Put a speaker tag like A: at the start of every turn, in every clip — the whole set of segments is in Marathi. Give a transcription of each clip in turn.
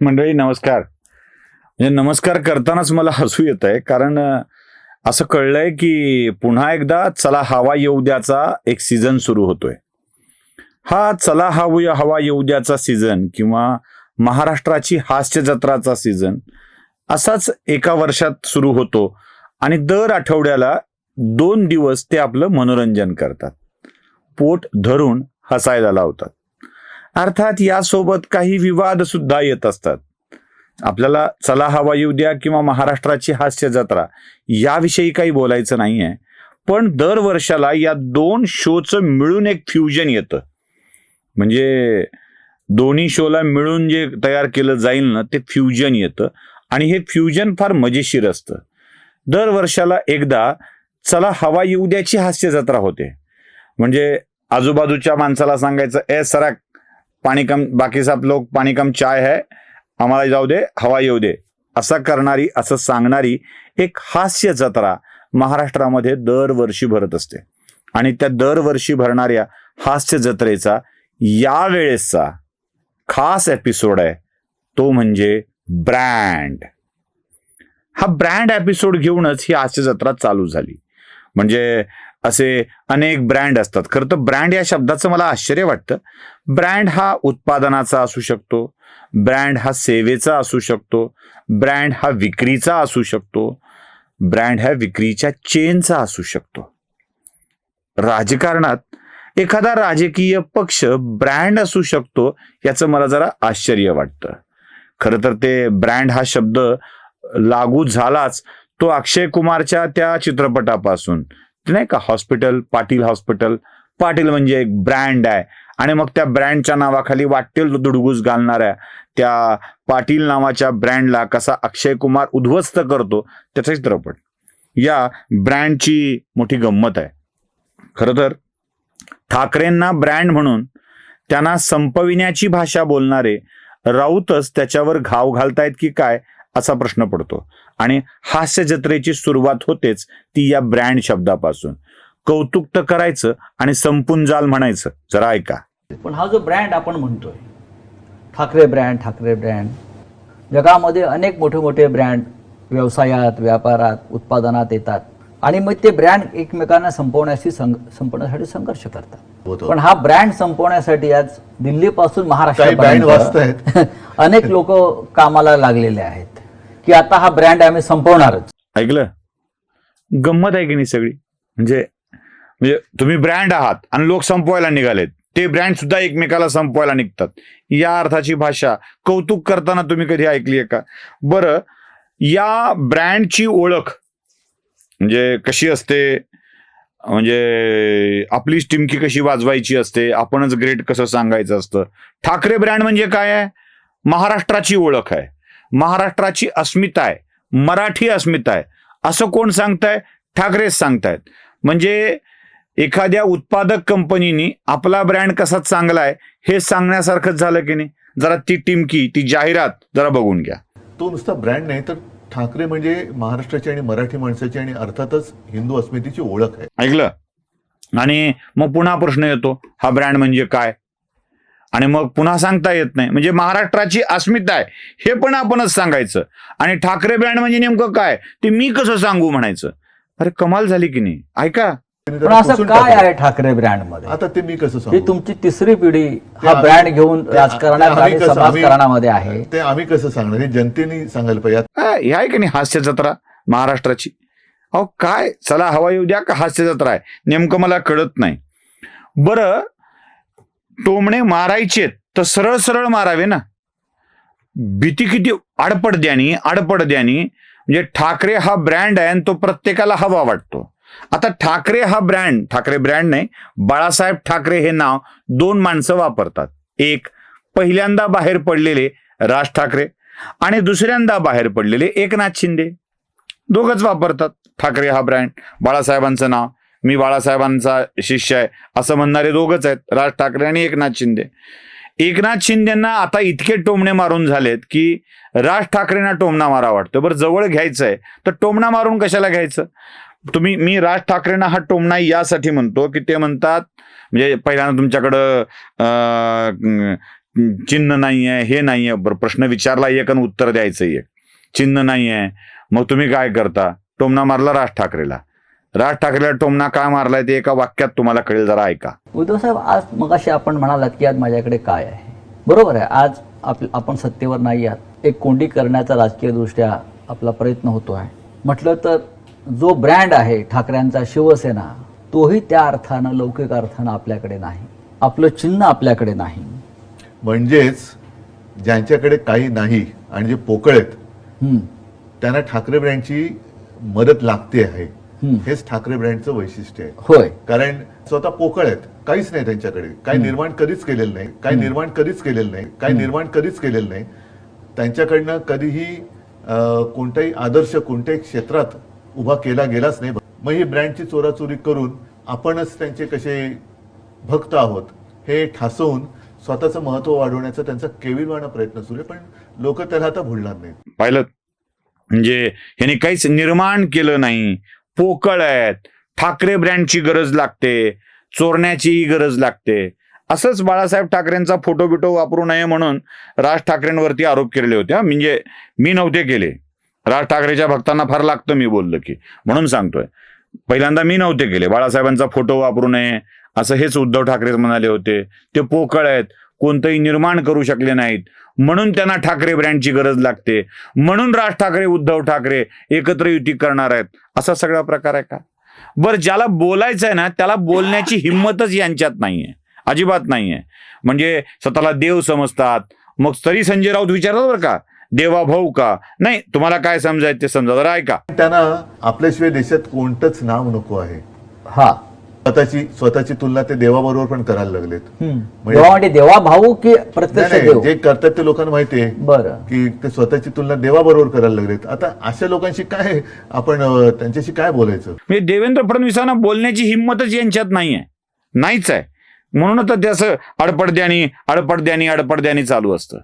A: मंडळी नमस्कार. म्हणजे नमस्कार करतानाच मला हसू येत आहे कारण असं कळलंय की पुन्हा एकदा चला हवा येऊ द्याचा एक सीझन सुरू होतोय. हा चला हवू हवा येऊ द्याचा सीझन किंवा महाराष्ट्राची हास्य जत्राचा सीझन असाच एका वर्षात सुरू होतो आणि दर आठवड्याला दोन दिवस ते आपलं मनोरंजन करतात. पोट धरून हसायला लावतात. अर्थात यासोबत काही विवाद सुद्धा येत असतात. आपल्याला चला हवा येऊ द्या किंवा महाराष्ट्राची हास्य जत्रा याविषयी काही बोलायचं नाहीये. पण दर वर्षाला या दोन शोचं मिळून एक फ्युजन येतं. म्हणजे दोन्ही शोला मिळून जे तयार केलं जाईल ना ते फ्युजन येतं. आणि हे फ्युजन फार मजेशीर असतं. दर वर्षाला एकदा चला हवा येऊ द्याची हास्य जत्रा होते. म्हणजे आजूबाजूच्या माणसाला सांगायचं ए सरा पाणी कम बाकी सब लोग पाणी कम चाय है आम्हाला जाऊ दे हवा येऊ दे. असं करणारी असं सांगणारी एक हास्य जत्रा महाराष्ट्रामध्ये दरवर्षी भरत असते. आणि त्या दरवर्षी भरणाऱ्या हास्य जत्रेचा यावेळेसचा खास एपिसोड आहे तो म्हणजे ब्रँड हा ब्रँड एपिसोड घेऊनच ही हास्य जत्रा चालू झाली. म्हणजे असे अनेक ब्रँड असतात. खरं तर ब्रँड या शब्दाचं मला आश्चर्य वाटतं. ब्रँड हा उत्पादनाचा असू शकतो. ब्रँड हा सेवेचा असू शकतो. ब्रँड हा विक्रीचा असू शकतो. ब्रँड हा विक्रीच्या चेनचा असू शकतो. राजकारणात एखादा राजकीय पक्ष ब्रँड असू शकतो याचं मला जरा आश्चर्य वाटतं. खरं तर ते ब्रँड हा शब्द लागू झालाच तो अक्षय कुमारच्या त्या चित्रपटापासून. नाही का? हॉस्पिटल पाटील हॉस्पिटल पाटील म्हणजे एक ब्रँड आहे. आणि मग त्या ब्रँडच्या नावाखाली वाटेल तो दुडगूस घालणाऱ्या त्या पाटील नावाच्या ब्रँडला कसा अक्षय कुमार उद्ध्वस्त करतो त्याचा चित्रपट. या ब्रँडची मोठी गंमत आहे. खरं तर ठाकरेंना ब्रँड म्हणून त्यांना संपविण्याची भाषा बोलणारे राऊतच त्याच्यावर घाव घालतायत की काय? असा प्रश्न पडतो. आणि हास्य जत्रेची सुरुवात होतेच ती या ब्रँड शब्दापासून. कौतुक तर करायचं आणि संपून जाल म्हणायचं. जरा ऐका.
B: पण हा जो ब्रँड आपण म्हणतोय ठाकरे ब्रँड ठाकरे ब्रँड जगामध्ये अनेक मोठे मोठे ब्रँड व्यवसायात व्यापारात उत्पादनात येतात. आणि मग ते ब्रँड एकमेकांना संपवण्याशी संघ संपवण्यासाठी संघर्ष करतात.
C: होतो.
B: पण हा ब्रँड संपवण्यासाठी आज दिल्लीपासून. महाराष्ट्र अनेक लोक कामाला लागलेले आहेत. की आता हा ब्रँड आम्ही संपवणारच.
A: ऐकलं? गंमत आहे की नाही सगळी? म्हणजे म्हणजे तुम्ही ब्रँड आहात आणि लोक संपवायला निघालेत. ते ब्रँड सुद्धा एकमेकाला संपवायला निघतात. या अर्थाची भाषा कौतुक करताना तुम्ही कधी ऐकली आहे का? बरं या ब्रँडची ओळख म्हणजे कशी असते? म्हणजे आपली टिमकी कशी वाजवायची असते? आपणच ग्रेट कसं सांगायचं असतं? ठाकरे ब्रँड म्हणजे काय आहे? महाराष्ट्राची ओळख आहे. महाराष्ट्राची अस्मिता आहे मराठी अस्मिता आहे. असं कोण सांगताय? ठाकरेच सांगतायत. म्हणजे एखाद्या उत्पादक कंपनीनी आपला ब्रँड कसा चांगला आहे हे सांगण्यासारखंच झालं की नाही? जरा ती टिमकी ती जाहिरात जरा बघून घ्या.
C: तो नुसता ब्रँड नाही तर ठाकरे म्हणजे महाराष्ट्राची आणि मराठी माणसाची आणि अर्थातच हिंदू अस्मितेची ओळख आहे.
A: ऐकलं? आणि मग पुन्हा प्रश्न येतो हा ब्रँड म्हणजे काय? आणि मग पुन्हा सांगता येत नाही. म्हणजे महाराष्ट्राची अस्मिता आहे हे पण आपणच सांगायचं. आणि ठाकरे ब्रँड म्हणजे नेमकं काय? ते मी कसं सांगू म्हणायचं? अरे कमाल झाली की नाही. ऐका.
B: पण असं काय. आहे ठाकरे ब्रँडमध्ये?
C: आता ते मी कसं
B: ही
C: सांगू?
B: तुमची तिसरी पिढी हा
C: आम्ही-
B: ब्रँड घेऊन
C: ते-
B: राजकारणात
C: ते आम्ही
B: आणि
C: कसं- आम्ही-
B: समाजकारणामध्ये आहे.
C: ते आम्ही कसं सांगणार? हे जनतेने सांगायला पाहिजे.
A: हा, हे आहे की नाही हास्य जत्रा महाराष्ट्राची? अहो काय? चला हवा येऊ द्या का हास्य जत्रा आहे? नेमकं मला कळत नाही. बरं टोमणे मारायचेत तर सरळ सरळ मारावे ना. भीती किती आडपडद्यानी आडपडद्यानी म्हणजे ठाकरे हा ब्रँड आहे आणि तो प्रत्येकाला हवा वाटतो. आता ठाकरे हा ब्रँड ठाकरे ब्रँड नाही बाळासाहेब ठाकरे हे नाव दोन माणसं वापरतात. एक पहिल्यांदा बाहेर पडलेले राज ठाकरे आणि दुसऱ्यांदा बाहेर पडलेले एकनाथ शिंदे. दोघच वापरतात ठाकरे हा ब्रँड बाळासाहेबांचं नाव. मी बाळासाहेबांचा शिष्य आहे. असं म्हणणारे दोघच आहेत. राज ठाकरे आणि एकनाथ शिंदे. एकनाथ शिंदेना आता इतके टोमणे मारून झालेत की राज ठाकरेंना टोमणा मारा वाटतो. बरं जवळ घ्यायचं आहे तर टोमणा मारून कशाला घ्यायचं? तुम्ही मी राज ठाकरेंना हा टोमणा यासाठी म्हणतो की ते म्हणतात म्हणजे पहिल्यांदा तुमच्याकडं चिन्ह नाही आहे हे नाही आहे प्रश्न विचारला एक आणि उत्तर द्यायचं आहे चिन्ह नाही आहे मग तुम्ही काय करता? टोमणा मारला राज ठाकरेला. राज ठाकरेला टोमना काय मारलाय ते एका वाक्यात तुम्हाला कळेल जरा ऐका.
B: उद्धव साहेब आज मगाशी आपण म्हणालात की आज माझ्याकडे काय आहे? बरोबर आहे आज आप आपण सत्तेवर नाही आहात. एक कोंडी करण्याचा राजकीयदृष्ट्या आपला प्रयत्न होतो आहे. म्हटलं तर जो ब्रँड आहे ठाकरेंचा शिवसेना तोही त्या अर्थानं लौकिक अर्थानं आपल्याकडे नाही. आपलं चिन्ह आपल्याकडे नाही.
C: म्हणजेच ज्यांच्याकडे काही नाही आणि जे पोकळ आहेत
B: हम्म,
C: त्यांना ठाकरे ब्रँडची मदत लागते आहे. हेच ठाकरे ब्रँडचं वैशिष्ट्य आहे.
B: होय.
C: कारण स्वतः पोकळ आहेत. काहीच नाही त्यांच्याकडे. काही निर्माण कधीच केलेलं नाही. काही निर्माण कधीच केलेलं नाही. काही निर्माण कधीच केलेलं नाही. त्यांच्याकडनं कधीही कोणताही आदर्श कोणत्याही क्षेत्रात उभा केला गेलाच नाही. मग ही ब्रँडची चोराचोरी करून आपणच त्यांचे कसे भक्त आहोत हे ठासवून स्वतःचं महत्त्व वाढवण्याचा त्यांचा केविलवाणा प्रयत्न सुरू आहे. पण लोक त्याला आता भुलणार नाहीत.
A: पाहिलं. म्हणजे ह्याने काहीच निर्माण केलं नाही. पोकळ आहेत. ठाकरे ब्रँडची गरज लागते. चोरण्याचीही गरज लागते. असंच बाळासाहेब ठाकरेंचा फोटो बिटो वापरू नये म्हणून राज ठाकरेंवरती आरोप केलेले होते हा. म्हणजे मी नव्हते केले. राज ठाकरेच्या भक्तांना फार लागतं मी बोललं की म्हणून सांगतोय. पहिल्यांदा मी नव्हते केले. बाळासाहेबांचा फोटो वापरू नये असं हेच उद्धव ठाकरे म्हणाले होते. ते पोकळ आहेत. कोणतंही निर्माण करू शकले नाहीत. म्हणून त्यांना ठाकरे ब्रँडची गरज लागते. म्हणून राज ठाकरे उद्धव ठाकरे एकत्र युती करणार आहेत. असा सगळा प्रकार आहे का? बरं ज्याला बोलायचं आहे ना त्याला बोलण्याची हिंमतच यांच्यात नाहीये. अजिबात नाहीये. म्हणजे स्वतःला देव समजतात. मग तरी संजय राऊत विचारतात बरं का देवा भाऊ का? नाही तुम्हाला काय समजायचं ते समजा. जरा ऐका.
C: त्यांना आपल्याशिवाय देशात कोणतंच नाव नको आहे.
B: हा.
C: स्वतःची स्वतःची तुलना ते देवाबरोबर पण करायला लागलेत. म्हणजे-
B: देवा म्हणजे देवा भाऊ की
C: नाही,
B: प्रत्यक्ष
C: नाही,
B: देव?
C: जे करतात ते लोकांना माहिती आहे.
B: बरं.
C: की ते स्वतःची तुलना देवाबरोबर करायला लागलेत. आता अशा लोकांशी काय आपण अं, त्यांच्याशी काय बोलायचं?
A: म्हणजे देवेंद्र फडणवीसांना बोलण्याची हिंमतच यांच्यात नाहीये नाहीच आहे. म्हणून तर ते असं अडपडद्यानी अडपडद्यानी अडपडद्यानी चालू असतं.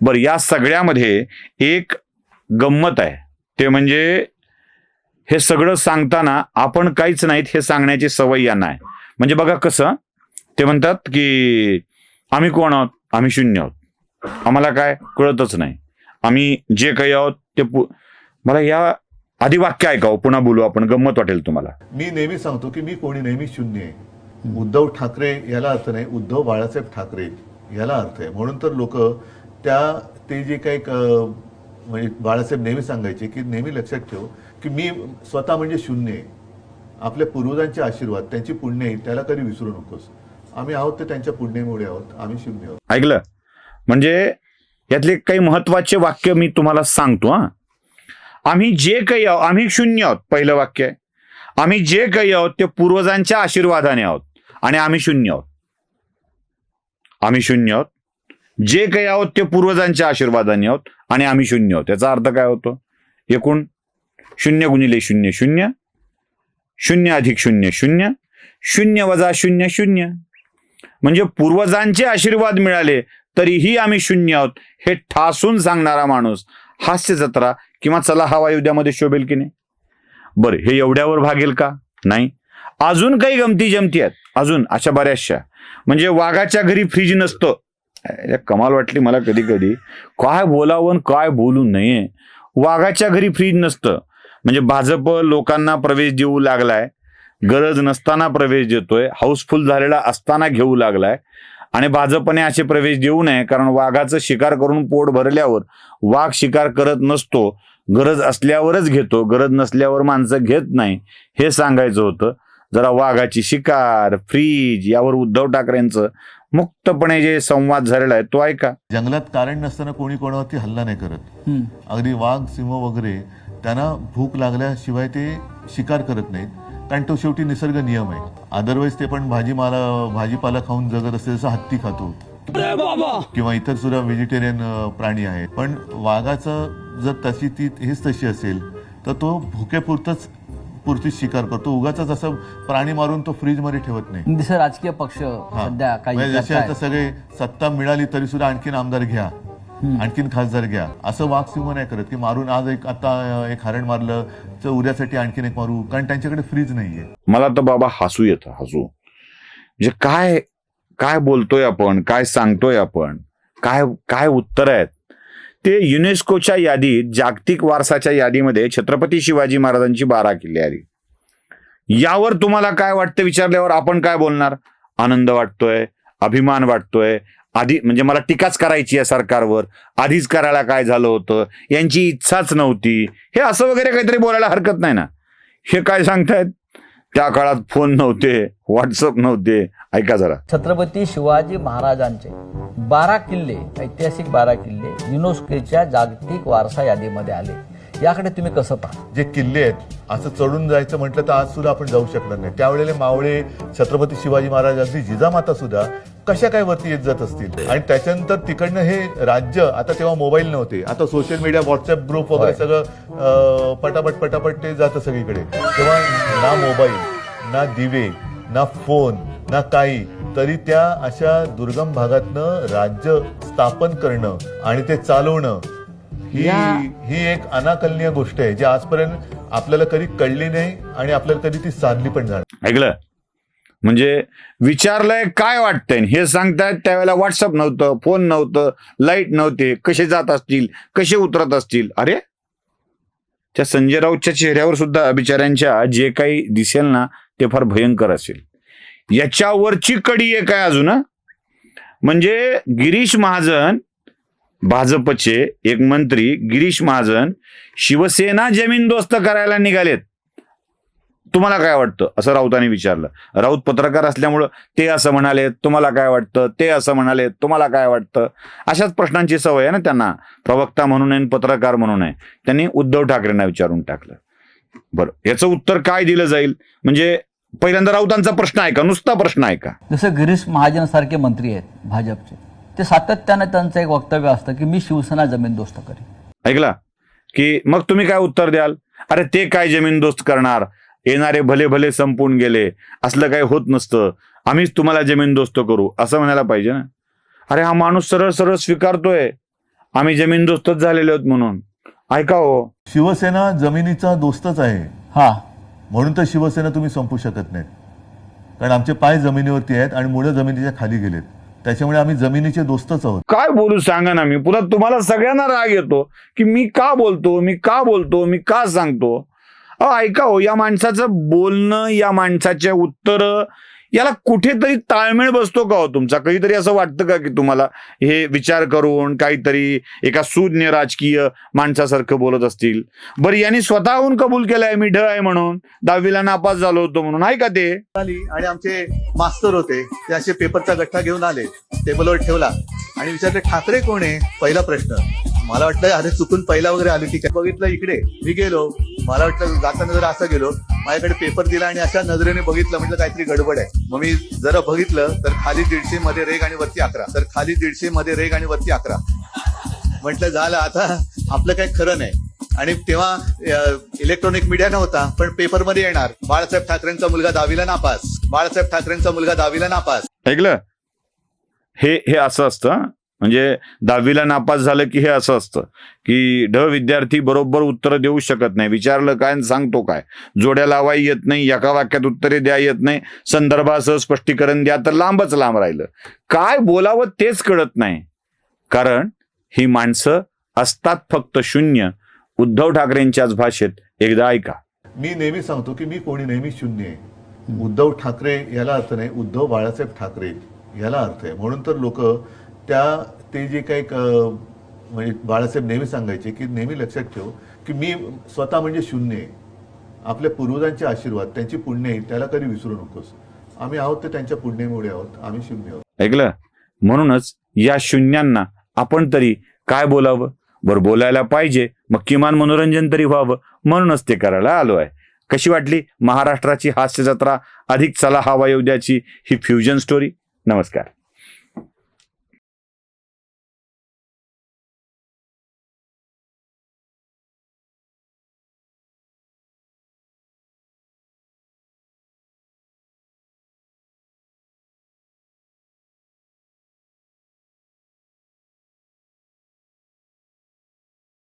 A: बरं या सगळ्यामध्ये एक गंमत आहे. ते म्हणजे हे सगळं सांगताना आपण काहीच नाहीत हे सांगण्याची सवय यांना आहे. म्हणजे बघा कसं ते म्हणतात की आम्ही कोण आहोत? आम्ही शून्य आहोत. आम्हाला काय कळतच नाही. आम्ही जे काही आहोत ते पु- मला या आधी वाक्य ऐकावं पुन्हा बोलू आपण गंमत वाटेल तुम्हाला.
C: मी नेहमी सांगतो की मी कोणी नेहमी शून्य आहे. उद्धव ठाकरे याला अर्थ नाही उद्धव बाळासाहेब ठाकरे याला अर्थ आहे. म्हणून तर लोक त्या ते जे काही म्हणजे बाळासाहेब नेहमी सांगायचे की नेहमी लक्षात ठेव की मी स्वतः म्हणजे शून्य आहे. आपल्या पूर्वजांचे आशीर्वाद त्यांची पुण्य आहे त्याला कधी विसरू नकोस. आम्ही आहोत ते त्यांच्या पुण्यामुळे आहोत आम्ही शून्य आहोत.
A: ऐकलं? म्हणजे यातले काही महत्त्वाचे वाक्य मी तुम्हाला सांगतो हा. आम्ही जे काही आहोत आम्ही शून्य आहोत पहिलं वाक्य. आहे आम्ही जे काही आहोत ते पूर्वजांच्या आशीर्वादाने आहोत आणि आम्ही शून्य आहोत. आम्ही शून्य आहोत. जे काही आहोत ते पूर्वजांच्या आशीर्वादाने आहोत. आणि आम्ही शून्य आहोत. याचा अर्थ काय होतो? एकूण शून्य गुणिले शून्य शून्य शून्य अधिक शून्य शून्य शून्य वजा शून्य शून्य. म्हणजे पूर्वजांचे आशीर्वाद मिळाले तरीही आम्ही शून्य आहोत. हे ठासून सांगणारा माणूस हास्य जत्रा किंवा चला हवा युद्धामध्ये शोभेल की नाही? बरं हे एवढ्यावर भागेल का? नाही. अजून काही गमती जमती आहेत. अजून अशा बऱ्याचशा. म्हणजे वाघाच्या घरी फ्रीज नसतं. कमाल वाटली मला कधी कधी. काय बोलावं आणि काय बोलू नये. वाघाच्या घरी फ्रीज नसतं. म्हणजे भाजप लोकांना प्रवेश देऊ लागलाय. गरज नसताना प्रवेश देतोय. हाऊसफुल झालेला असताना घेऊ लागलाय. आणि भाजपने असे प्रवेश देऊ नये कारण वाघाचं शिकार करून पोट भरल्यावर वाघ शिकार करत नसतो. गरज असल्यावरच घेतो. गरज नसल्यावर माणसं घेत नाही. हे सांगायचं होतं. जरा वाघाची शिकार फ्रीज यावर उद्धव ठाकरेंचं मुक्तपणे जे संवाद झालेला आहे तो ऐका.
C: जंगलात कारण नसताना कोणी कोणावरती हल्ला नाही करत.
B: हम्म.
C: अगदी वाघ सिंह वगैरे त्यांना भूक लागल्याशिवाय ते शिकार करत नाहीत. कारण तो शेवटी निसर्ग नियम आहे. अदरवाईज ते पण भाजीमाला भाजीपाला खाऊन जगत असते जसं हत्ती खातो. किंवा इतर सुद्धा व्हेजिटेरियन प्राणी आहेत. पण वाघाचं जर तशी ती हेच तशी असेल तर तो भुकेपुरतच पुरतीच शिकार करतो. उगाच असं प्राणी मारून तो फ्रीजमध्ये ठेवत नाही.
B: दिसं राजकीय पक्ष
C: हा.
B: सध्या काही
C: म्हणजे जसे
B: करतायत.
C: आता सगळे सत्ता मिळाली तरी सुद्धा आणखीन आमदार घ्या. आणखीन खासदार घ्या. असं वाघ सिंह नाही करत की मारून आज एक आता एक हरण मारलं तर उद्यासाठी आणखीन एक मारू. कारण त्यांच्याकडे फ्रीज नाहीये.
A: मला तर बाबा हसू येतं हसू. म्हणजे काय काय बोलतोय आपण काय सांगतोय आपण काय काय उत्तर आहेत? ते युनेस्कोच्या यादीत जागतिक वारसाच्या यादीमध्ये छत्रपती शिवाजी महाराजांची बारा किल्ले आली. यावर तुम्हाला काय वाटतं विचारल्यावर आपण काय बोलणार? आनंद वाटतोय अभिमान वाटतोय आधी म्हणजे मला टीकाच करायची आहे सरकारवर आधीच करायला काय झालं होतं यांची इच्छाच नव्हती. हे असं वगैरे काहीतरी बोलायला हरकत नाही ना. हे काय सांगतायत? त्या काळात फोन नव्हते व्हॉट्सअप नव्हते. ऐका जरा.
B: छत्रपती शिवाजी महाराजांचे बारा किल्ले ऐतिहासिक बारा किल्ले युनेस्कोच्या जागतिक वारसा यादीमध्ये आले. याकडे तुम्ही कसं पाहता?
C: जे किल्ले आहेत असं चढून जायचं म्हटलं तर आज सुद्धा आपण जाऊ शकणार नाही. त्यावेळेला मावळे छत्रपती शिवाजी महाराज अगदी जिजामाता सुद्धा कशा काय वरती येत जात असतील? आणि त्याच्यानंतर तिकडनं हे राज्य आता तेव्हा मोबाईल नव्हते आता सोशल मीडिया व्हॉट्सअप ग्रुप वगैरे. सगळं पटापट पटापट ते जातं सगळीकडे. तेव्हा ना मोबाईल ना दिवे ना फोन ना काही तरी त्या अशा दुर्गम भागातनं राज्य स्थापन करणं आणि ते चालवणं ही ही एक अनाकलनीय गोष्ट आहे जी आजपर्यंत आपल्याला कधी कळली नाही आणि आपल्याला कधी ती साधली पण झाली
A: ऐकलं? म्हणजे विचारलंय काय वाटतंय? हे सांगतायत त्यावेळेला व्हॉट्सअप नव्हतं फोन नव्हतं लाइट नव्हते. कसे जात असतील? कसे उतरत असतील? अरे त्या संजय राऊतच्या चेहऱ्यावर सुद्धा बिचाऱ्यांच्या जे काही दिसेल ना ते फार भयंकर असेल. याच्यावरची कडी आहे काय अजून? म्हणजे गिरीश महाजन भाजपचे एक मंत्री गिरीश महाजन शिवसेना जमीनदोस्त करायला निघालेत. तुम्हाला काय वाटतं? असं राऊतांनी विचारलं. राऊत पत्रकार असल्यामुळं ते असं म्हणाले तुम्हाला काय वाटतं? ते असं म्हणाले तुम्हाला काय वाटतं? अशाच प्रश्नांची सवय आहे ना त्यांना. प्रवक्ता म्हणून आहे आणि पत्रकार म्हणून आहे. त्यांनी उद्धव ठाकरेंना विचारून टाकलं. बरं याचं उत्तर काय दिलं जाईल? म्हणजे पहिल्यांदा राऊतांचा प्रश्न आहे का? नुसता प्रश्न आहे का?
B: जसं गिरीश महाजन सारखे मंत्री आहेत भाजपचे. ते सातत्यानं त्यांचं एक वक्तव्य असतं की मी शिवसेना जमीनदोस्त करेन.
A: ऐकला? की मग तुम्ही काय उत्तर द्याल? अरे ते काय जमीनदोस्त करणार? येणारे भले भले संपून गेले. असलं काही होत नसतं. आम्हीच तुम्हाला जमीनदोस्त करू. असं म्हणायला पाहिजे ना? अरे हा माणूस सरळ सरळ स्वीकारतोय. आम्ही जमीनदोस्तच झालेले आहोत म्हणून. ऐका हो.
C: शिवसेना जमिनीचा दोस्तच आहे.
B: हा.
C: म्हणून तर शिवसेना तुम्ही संपू शकत नाहीत. कारण आमचे पाय जमिनीवरती आहेत आणि मुळे जमिनीच्या खाली गेलेत. त्याच्यामुळे आम्ही जमिनीचे दोस्तच आहोत.
A: काय बोलू सांगा ना मी. पुन्हा तुम्हाला सगळ्यांना राग येतो की मी का बोलतो मी का बोलतो मी का सांगतो? ऐका हो या माणसाचं बोलणं या माणसाच्या उत्तर याला कुठेतरी ताळमेळ बसतो का हो तुमचा? कधीतरी असं वाटतं का की तुम्हाला हे विचार करून काहीतरी एका सुज्ञ राजकीय माणसासारखं बोलत असतील? बरं यांनी स्वतःहून कबूल केलंय मी ढ आहे म्हणून. दहावीला नापास झालो होतो म्हणून. आहे का ते?
D: आणि आमचे मास्तर होते. ते असे पेपरचा गठ्ठा घेऊन आले. टेबलवर ठेवला. आणि विचारले ठाकरे कोण आहे? पहिला प्रश्न. मला वाटलं अरे चुकून पहिला वगैरे आले की बघितलं इकडे. मी गेलो. मला वाटलं जाताना जरा असं गेलो माझ्याकडे पेपर दिला आणि अशा नजरेने बघितलं म्हटलं काहीतरी गडबड आहे. मग मी जरा बघितलं तर खाली दीडशे मध्ये रेग आणि वरती अकरा. तर खाली दीडशे मध्ये रेग आणि वरती अकरा. म्हटलं झालं आता आपलं काही खरं नाही. आणि तेव्हा इलेक्ट्रॉनिक मीडिया नव्हता पण पेपरमध्ये येणार. बाळासाहेब ठाकरेंचा मुलगा दहावीला नापास. बाळासाहेब ठाकरेंचा मुलगा दहावीला नापास.
A: ऐकलं? हे हे असं असतं म्हणजे दहावीला नापास झालं की हे असं असतं की ढ विद्यार्थी बरोबर उत्तर देऊ शकत नाही. विचारलं काय आणि सांगतो काय? जोड्या लावाय येत नाही एका वाक्यात उत्तरे द्या येत नाही संदर्भासह स्पष्टीकरण द्या तर लांबच लांब राहिलं. काय बोलावं तेच कळत नाही. कारण ही माणसं असतात फक्त शून्य. उद्धव ठाकरेंच्याच भाषेत एकदा ऐका.
C: मी नेहमी सांगतो की मी कोणी नेहमी शून्य आहे. उद्धव ठाकरे याला अर्थ नाही उद्धव बाळासाहेब ठाकरे याला अर्थ आहे. म्हणून तर लोक त्या ते जे काही म्हणजे बाळासाहेब नेहमी सांगायचे की नेहमी लक्षात ठेव की मी स्वतः म्हणजे शून्य आहे. आपल्या पूर्वजांचे आशीर्वाद त्यांची पुण्य आहे त्याला कधी विसरू नकोस. आम्ही आहोत ते त्यांच्या पुण्यामुळे आहोत आम्ही शून्य आहोत.
A: ऐकलं? म्हणूनच या शून्यांना आपण तरी काय बोलावं? बरं बोलायला पाहिजे मग किमान मनोरंजन तरी व्हावं म्हणूनच ते करायला आलो आहे. कशी वाटली महाराष्ट्राची हास्य जत्रा? अधिक चला हवा येऊ द्याची ही फ्युजन स्टोरी नमस्कार.